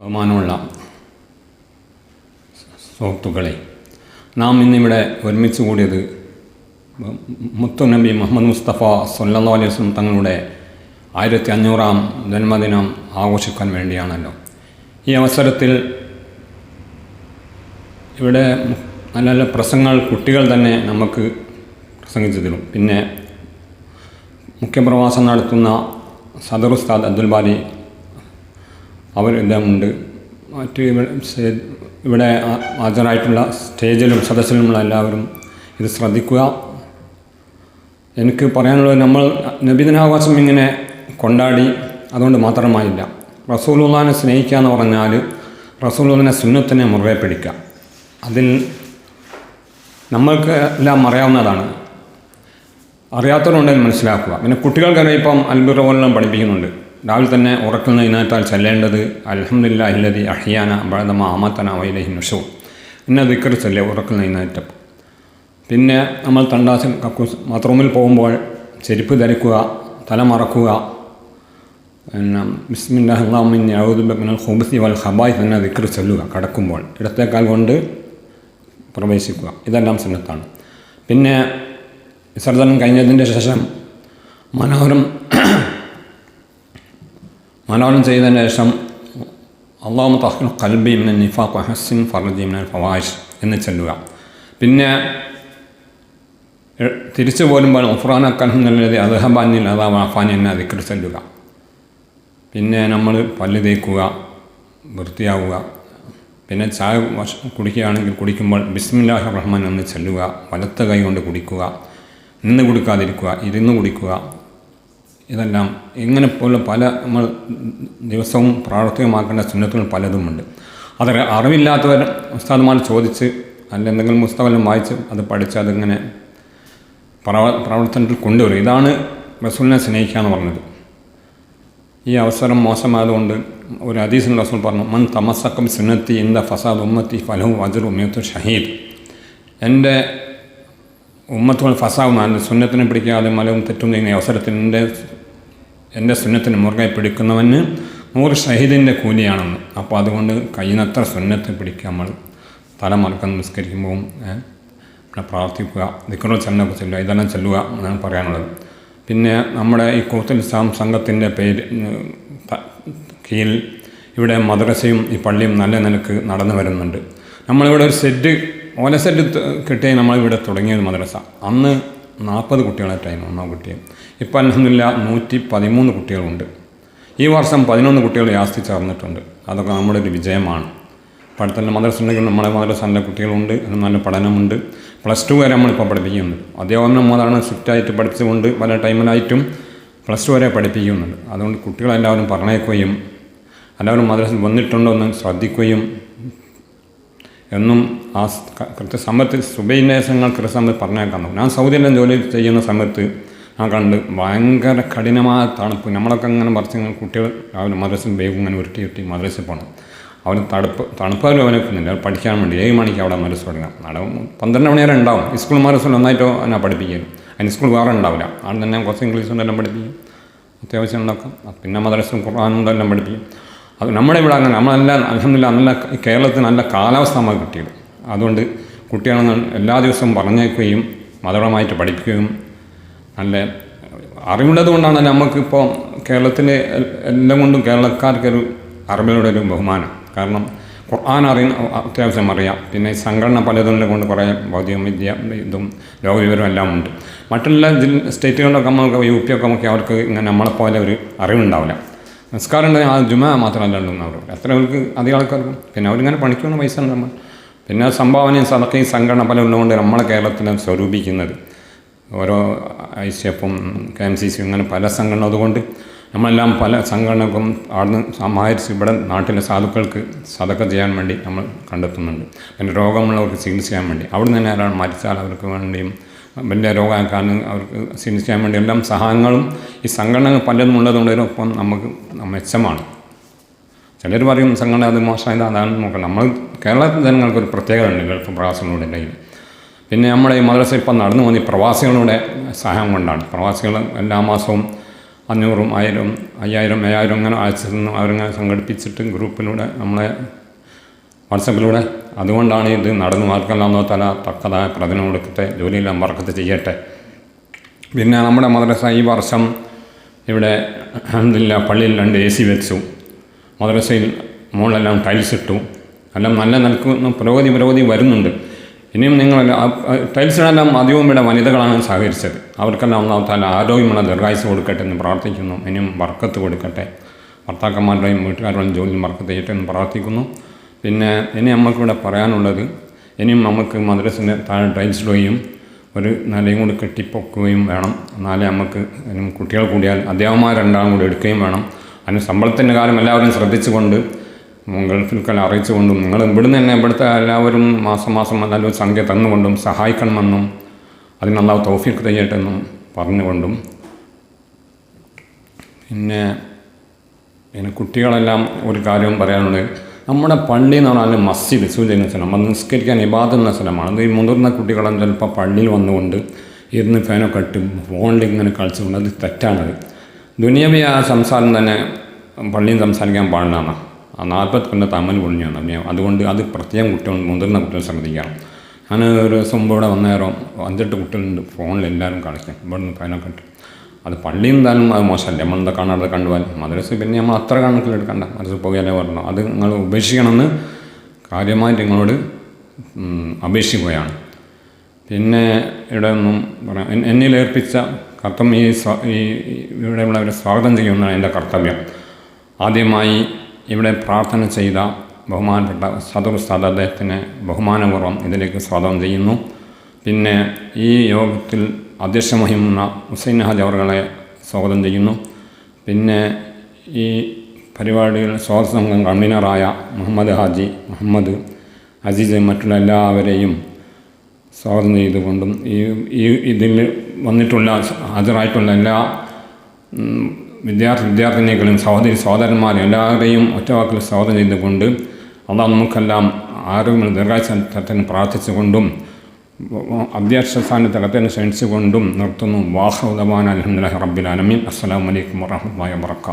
ബഹുമാനമുള്ള സുഹൃത്തുക്കളെ നാം ഇന്നിവിടെ ഒരുമിച്ച് കൂടിയത് മുത്തു നബി മുഹമ്മദ് മുസ്തഫ സല്ലാ അലൈഹി വസ്ലം തങ്ങളുടെ ആയിരത്തി അഞ്ഞൂറാം ജന്മദിനം ആഘോഷിക്കാൻ വേണ്ടിയാണല്ലോ. ഈ അവസരത്തിൽ ഇവിടെ നല്ല നല്ല പ്രസംഗങ്ങൾ കുട്ടികൾ തന്നെ നമുക്ക് പ്രസംഗിച്ചു തരും. പിന്നെ മുഖ്യപ്രവാസം നടത്തുന്ന സദർ ഉസ്താദ് അബ്ദുൽ ബാരി അവർ ഉണ്ട്. മറ്റ് ഇവിടെ ഹാജരായിട്ടുള്ള സ്റ്റേജിലും സദസ്സിലുമുള്ള എല്ലാവരും ഇത് ശ്രദ്ധിക്കുക. എനിക്ക് പറയാനുള്ളത് നമ്മൾ നബിദിനാവകാശം ഇങ്ങനെ കൊണ്ടാടി അതുകൊണ്ട് മാത്രമായില്ല. റസൂലുള്ളാനെ സ്നേഹിക്കുക എന്ന് പറഞ്ഞാൽ റസൂലുള്ളാനെ സുന്നത്തിനെ മുറുകെ പിടിക്കുക. അതിൽ നമ്മൾക്ക് എല്ലാം അറിയാവുന്നതാണ്. അറിയാത്തവരുണ്ടെങ്കിൽ മനസ്സിലാക്കുക. പിന്നെ കുട്ടികൾക്കറിയാം ഇപ്പം പോലെല്ലാം പഠിപ്പിക്കുന്നുണ്ട്. രാവിലെ തന്നെ ഉറക്കുന്ന ഇനത്താൽ ചെല്ലേണ്ടത് അലഹമില്ല അല്ലതി അഹിയാന ബഴതമ അമത്തന വൈലഹി നുഷു ഇന്ന ദിക്കർ ചെല്ലേ ഉറക്കുന്ന ഇനറ്റം പിന്നെ നമ്മൾ തണ്ടാസിൽ കക്കൂസ് ബാത്റൂമിൽ പോകുമ്പോൾ ചെരുപ്പ് ധരിക്കുക തല മറക്കുക. പിന്നെ ബിസ്മില്ലാഹിമിൻ യൗദുബിനൽ ഹുബസി വൽ ഹബായ് എന്ന ദിക്കർ ചൊല്ലുക കടക്കുമ്പോൾ. ഇടത്തേക്കാൽ കൊണ്ട് പ്രവേശിക്കുക. ഇതെല്ലാം സുന്നത്താണ്. പിന്നെ വിസർജനം കഴിഞ്ഞതിന്റെ ശേഷം മനോഹരം മനോഹരം ചെയ്തതിന് ശേഷം അള്ളാഹു തഹ്ൽ കൽബി മിന നിഫാഖ് ഹസിൻ ഫർജി മിന എന്ന് ചൊല്ലുക. പിന്നെ തിരിച്ചു പോരുമ്പോൾ ഉഫ്രാന നല്ലത് അദ്ഹബാനിൽ അതാ വാഫാനി എന്ന ദിക്കർ ചൊല്ലുക. പിന്നെ നമ്മൾ പല്ല് തേക്കുക വൃത്തിയാവുക. പിന്നെ ചായ കുടിക്കുകയാണെങ്കിൽ കുടിക്കുമ്പോൾ ബിസ്മില്ലാഹി റഹ്മാൻ എന്ന് ചൊല്ലുക. വലത്ത കൈ കൊണ്ട് കുടിക്കുക. നിന്ന് കുടിക്കാതിരിക്കുക. ഇരുന്ന് കുടിക്കുക. ഇതെല്ലാം ഇങ്ങനെ പോലെ പല നമ്മൾ ദിവസവും പ്രാവർത്തികമാക്കേണ്ട സുന്നത്തുകൾ പലതുമുണ്ട്. അത് അറിവില്ലാത്തവർ ഉസ്താദുമാർ ചോദിച്ച് അല്ല എന്തെങ്കിലും പുസ്തകം വായിച്ച് അത് പഠിച്ച് അതിങ്ങനെ പ്രവ പ്രവർത്തനത്തിൽ കൊണ്ടുവരും. ഇതാണ് റസൂലിനെ സ്നേഹിക്കുക എന്ന് പറഞ്ഞത്. ഈ അവസരം മോശമായതുകൊണ്ട് ഒരു ഹദീസിൽ റസൂൽ പറഞ്ഞു മൻ തമസക്കം സുന്നത്തി ഇന്ത ഫസാദ് ഉമ്മത്തി ഫലവും വജറു ഉമ്മത്തു ഷഹീദ്. എന്റെ ഉമ്മത്തുകൾ ഫസാവുന്ന സുന്നത്തിനെ പിടിക്കാതെ മലവും തെറ്റുന്ന ഈ അവസരത്തിൽ എന്റെ സുന്നത്തിന് മുറുകെ പിടിക്കുന്നവന് നൂറ് ഷഹീദിന്റെ കൂലിയാണെന്ന്. അപ്പോൾ അതുകൊണ്ട് കഴിയുന്നത്ര സുന്നത്ത് പിടിക്കുക നമ്മൾ തല മറക്കം നിസ്കരിക്കുമ്പോൾ പിന്നെ പ്രാർത്ഥിക്കുക ദിക്കറോ ചെന്നൊക്കെ ചെല്ലുക ഇതെല്ലാം ചെല്ലുക എന്നാണ് പറയാനുള്ളത്. പിന്നെ നമ്മുടെ ഈ കൂത്തൽ ഇസ്ലാം സംഘത്തിന്റെ പേര് കീഴിൽ ഇവിടെ മദ്രസയും ഈ പള്ളിയും നല്ല നിലയ്ക്ക് നടന്നു വരുന്നുണ്ട്. നമ്മളിവിടെ ഒരു സെറ്റ് ഓല സെറ്റ് കിട്ടിയ നമ്മളിവിടെ തുടങ്ങിയത് മദ്രസ. അന്ന് നാൽപ്പത് കുട്ടികളായിട്ടായിരുന്നു ഒന്നാം കുട്ടിയും. ഇപ്പം അലഹമില്ല നൂറ്റി പതിമൂന്ന് കുട്ടികളുണ്ട്. ഈ വർഷം പതിനൊന്ന് കുട്ടികൾ യാസ്തി ചേർന്നിട്ടുണ്ട്. അതൊക്കെ നമ്മുടെ ഒരു വിജയമാണ്. പഠിത്തം മദ്രസുണ്ടെങ്കിൽ നമ്മളെ മദ്രസ നല്ല കുട്ടികളുണ്ട് നല്ല പഠനമുണ്ട്. പ്ലസ് ടു വരെ നമ്മളിപ്പോൾ പഠിപ്പിക്കുന്നുണ്ട്. അധ്യാപനം അതാണ് സ്ട്രിക്റ്റായിട്ട് പഠിച്ചുകൊണ്ട് പല ടൈമിലായിട്ടും പ്ലസ് ടു വരെ പഠിപ്പിക്കുന്നുണ്ട്. അതുകൊണ്ട് കുട്ടികളെല്ലാവരും പറഞ്ഞേക്കുകയും എല്ലാവരും മദ്രസ വന്നിട്ടുണ്ടോ എന്ന് ശ്രദ്ധിക്കുകയും എന്നും ആ കൃത്യസമയത്ത് സുബൈന്യാസങ്ങൾ കൃത്യസമയത്ത് പറഞ്ഞേക്കാൻ ഞാൻ സൗദിയിലെ ജോലി ചെയ്യുന്ന സമയത്ത് ഞാൻ കണ്ട് ഭയങ്കര കഠിനമായ തണുപ്പ്. നമ്മളൊക്കെ അങ്ങനെ പറിച്ച് കുട്ടികൾ രാവിലെ മദ്രസിൽ വേഗം ഇങ്ങനെ ഉരുട്ടി ഉരുട്ടി മദ്രസിൽ പോകണം അവന് തണുപ്പ് തണുപ്പാലും അവനെ നിൽക്കുന്നില്ല പഠിക്കാൻ വേണ്ടി ഏഴ് മണിക്ക് അവിടെ മദ്രസ തുടങ്ങാം. നട പന്ത്രണ്ട് മണി വരെ ഉണ്ടാവും. സ്കൂൾ മദ്രസിൽ ഒന്നായിട്ടോ എന്നാ പഠിപ്പിക്കും അതിന് സ്കൂൾ വേറെ ഉണ്ടാവില്ല. അവിടെ തന്നെ കുറച്ച് ഇംഗ്ലീഷ് കൊണ്ടെല്ലാം പഠിപ്പിക്കും. അത്യാവശ്യം ഉണ്ടാക്കും. പിന്നെ മദ്രസും എല്ലാം പഠിപ്പിക്കും. അത് നമ്മുടെ ഇവിടെ അങ്ങനെ നമ്മളല്ല അലഹമില്ല നല്ല കേരളത്തിൽ നല്ല കാലാവസ്ഥ നമുക്ക് കിട്ടിയത്. അതുകൊണ്ട് കുട്ടികളെ എല്ലാ ദിവസവും പറഞ്ഞേക്കുകയും മതപരമായിട്ട് പഠിക്കുകയും നല്ല അറിവുള്ളത് കൊണ്ടാണ് നമുക്കിപ്പോൾ കേരളത്തിൽ എല്ലാം കൊണ്ടും കേരളക്കാർക്കൊരു അറിവിലൂടെ ഒരു ബഹുമാനം. കാരണം ഖുർആൻ അറിയുന്ന അത്യാവശ്യം അറിയാം. പിന്നെ സംഘടന പലതും കൊണ്ട് കുറേ ഭൗതിക വിദ്യ ഇതും ലോകവിവരം എല്ലാം ഉണ്ട്. മറ്റുള്ള ജില്ല സ്റ്റേറ്റുകളിലൊക്കെ നമുക്ക് യു പി ഒക്കെ നമുക്ക് അവർക്ക് ഇങ്ങനെ നമ്മളെപ്പോലെ ഒരു അറിവുണ്ടാവില്ല. നിസ്കാരം ഉണ്ടെങ്കിൽ ആ ജുമ മാത്രമല്ല ഉണ്ടെന്ന് അവർ എത്ര അവർക്ക് അധികം ആൾക്കാർക്കും. പിന്നെ അവരിങ്ങനെ പണിക്കുന്ന പൈസ ഉണ്ട് നമ്മൾ. പിന്നെ സംഭാവനയും സദക്കയും സംഘടന പല ഉള്ളതുകൊണ്ട് നമ്മളെ കേരളത്തിനെ സ്വരൂപിക്കുന്നത്. ഓരോ ഐ സി എഫും കെ എം സി സി അങ്ങനെ പല സംഘടന അതുകൊണ്ട് നമ്മളെല്ലാം പല സംഘടനക്കും അവിടുന്ന് സമാഹരിച്ച് ഇവിടെ നാട്ടിലെ സാധുക്കൾക്ക് സതക്ക ചെയ്യാൻ വേണ്ടി നമ്മൾ കണ്ടെത്തുന്നുണ്ട്. പിന്നെ രോഗമുള്ളവർക്ക് ചികിത്സിക്കാൻ വേണ്ടി. അവിടുന്ന് തന്നെ ഒരാൾ മരിച്ചാൽ അവർക്ക് വേണ്ടിയും വലിയ രോഗമാക്കാൻ അവർക്ക് ചികിത്സിക്കാൻ വേണ്ടി എല്ലാം സഹായങ്ങളും ഈ സംഘടനകൾ പലതും ഉള്ളതുകൊണ്ടൊപ്പം നമുക്ക് മെച്ചമാണ്. ചിലർ പറയും സംഘടന അത് മോശമായത് അതാണ് നോക്കണം നമ്മൾ കേരളത്തിൽ ജനങ്ങൾക്ക് ഒരു പ്രത്യേകത ഉണ്ട് ഗൾഫ് പ്രവാസികളുടെ ഇടയിൽ. പിന്നെ നമ്മുടെ ഈ മദ്രസ ഇപ്പം നടന്നു പോകുന്ന പ്രവാസികളുടെ സഹായം കൊണ്ടാണ്. പ്രവാസികൾ എല്ലാ മാസവും അഞ്ഞൂറും ആയിരം അയ്യായിരം ഏഴായിരം അങ്ങനെ അയച്ചിരുന്നു. അവരിങ്ങനെ സംഘടിപ്പിച്ചിട്ട് ഗ്രൂപ്പിലൂടെ നമ്മളെ വാട്സപ്പിലൂടെ. അതുകൊണ്ടാണ് ഇത് നടന്നു ആർക്കെല്ലാം തല തക്കതായ പ്രതിനം കൊടുക്കട്ടെ ജോലിയെല്ലാം വർക്കത്ത് ചെയ്യട്ടെ. പിന്നെ നമ്മുടെ മദ്രസ ഈ വർഷം ഇവിടെ അഹമ്മദില്ല പള്ളിയിൽ രണ്ട് എ സി വെച്ചു. മദ്രസയിൽ മുകളിലെല്ലാം ടൈൽസ് ഇട്ടു. എല്ലാം നല്ല നിൽക്കുന്ന പുരോഗതി പുരോഗതി വരുന്നുണ്ട്. ഇനിയും നിങ്ങൾ ടൈൽസിനെല്ലാം അധികവും ഇവിടെ വനിതകളാണ് സഹകരിച്ചത്. അവർക്കെല്ലാം ഒന്നാമത്താൽ ആരോഗ്യമുള്ള ദീർഘായുസ് കൊടുക്കട്ടെ എന്ന് പ്രാർത്ഥിക്കുന്നു. ഇനിയും വർക്കത്ത് കൊടുക്കട്ടെ. ഭർത്താക്കന്മാരുടെയും വീട്ടുകാരുടെയും ജോലിയും വർക്കത്ത് ചെയ്യട്ടെ എന്ന് പ്രാർത്ഥിക്കുന്നു. പിന്നെ ഇനി നമുക്കിവിടെ പറയാനുള്ളത് ഇനിയും നമുക്ക് മദ്രസിന്റെ താഴെ ടൈൽസ് ഇടുകയും ഒരു നിലയും കൂടി കെട്ടിപ്പൊക്കുകയും വേണം. എന്നാലേ നമുക്ക് കുട്ടികൾ കൂടിയാൽ അധ്യാപകന്മാർ രണ്ടാളും കൂടി എടുക്കുകയും വേണം. അതിന് ശമ്പളത്തിന്റെ കാര്യം എല്ലാവരും ശ്രദ്ധിച്ചുകൊണ്ട് ഗൾഫിൽക്കെല്ലാം അറിയിച്ചുകൊണ്ടും നിങ്ങൾ ഇവിടുന്ന് തന്നെ ഇവിടുത്തെ എല്ലാവരും മാസം മാസം നല്ലൊരു സംഖ്യ തന്നുകൊണ്ടും സഹായിക്കണമെന്നും അതിനുള്ള തോഫിക്ക് തയ്യട്ടെന്നും പറഞ്ഞുകൊണ്ടും. പിന്നെ പിന്നെ കുട്ടികളെല്ലാം ഒരു കാര്യവും പറയാനുണ്ട്. നമ്മുടെ പള്ളി എന്ന് പറഞ്ഞാൽ മസ്ജിദ് സൂചന സ്ഥലം അത് നിസ്കരിക്കാൻ ഇബാദുന്ന സ്ഥലമാണ്. അത് ഈ മുതിർന്ന കുട്ടികളും ചിലപ്പോൾ പള്ളിയിൽ വന്നുകൊണ്ട് ഇരുന്ന് ഫാനൊക്കെ ഇട്ട് ഫോണിൽ ഇങ്ങനെ കളിച്ചുകൊണ്ട് അത് തെറ്റാണത്. ദുനിയവി ആ സംസാരം തന്നെ പള്ളിയിൽ സംസാരിക്കാൻ പാടില്ലാണ് ആ നാൽപ്പത്തി കൊല്ലം തമ്മൽ പൊളിഞ്ഞാണ് പിന്നെ അതുകൊണ്ട് അത് പ്രത്യേകം കുട്ടികൾ മുതിർന്ന കുട്ടികൾ ശ്രദ്ധിക്കണം. ഞാൻ ഒരു ദിവസം മുമ്പ് ഇവിടെ വന്നേരം അഞ്ചെട്ട് കുട്ടികളുണ്ട്. ഫോണിൽ എല്ലാവരും കളിക്കും. ഇവിടെ നിന്ന് ഫൈനൊക്കെ ഇട്ട് അത് പള്ളിയിൽ നിന്നാലും അത് മോശമല്ല. നമ്മളെന്താ കാണാതെ കണ്ടുപോയാൽ മദ്രസ പിന്നെ നമ്മൾ അത്ര കണക്കിലെടുക്കണ്ട മദ്രസ പോയാലേ പറഞ്ഞു. അത് നിങ്ങൾ ഉപേക്ഷിക്കണമെന്ന് കാര്യമായിട്ട് നിങ്ങളോട് അപേക്ഷിക്കുകയാണ്. പിന്നെ ഇവിടെ ഒന്നും പറയാം എന്നിൽ ഏർപ്പിച്ച കർത്തം ഈ ഈ ഇവിടെയുള്ളവരെ സ്വാഗതം ചെയ്യുന്നതാണ് എന്റെ കർത്തവ്യം. ആദ്യമായി ഇവിടെ പ്രാർത്ഥന ചെയ്ത ബഹുമാനപ്പെട്ട സദുർ സദ് അദ്ദേഹത്തിന് ബഹുമാനപൂർവം ഇതിലേക്ക് സ്വാഗതം ചെയ്യുന്നു. പിന്നെ ഈ യോഗത്തിൽ അധ്യക്ഷം വഹിക്കുന്ന ഹുസൈൻ ഹജ് അവർകളെ സ്വാഗതം ചെയ്യുന്നു. പിന്നെ ഈ പരിപാടിയിൽ സ്വാഗത സംഘം കൺവീനറായ മുഹമ്മദ് ഹാജി മുഹമ്മദ് അസീസ് മറ്റുള്ള എല്ലാവരെയും സ്വാഗതം ചെയ്തുകൊണ്ടും ഈ ഇതിൽ വന്നിട്ടുള്ള ഹാജരായിട്ടുള്ള എല്ലാ വിദ്യാർത്ഥി വിദ്യാർത്ഥിനികളും സഹോദരി സഹോദരന്മാരും എല്ലാവരെയും ഒറ്റവാക്കിൽ സ്വാഗതം ചെയ്തുകൊണ്ട് അള്ളാഹ് നമുക്കെല്ലാം ആരോഗ്യം ദീർഘായുസത്തിന് പ്രാർത്ഥിച്ചുകൊണ്ടും അധ്യക്ഷ സ്ഥാനത്ത് കത്തേനെ ക്ഷണിച്ചുകൊണ്ടും നിർത്തുന്നു. വാഹുദവാൻ അലഹമുല്ലാ റബ്ബിൽ അലമീൻ അസ്സാം വലൈക്കും വറഹമുല്ലാ വാബർക്കാത്തു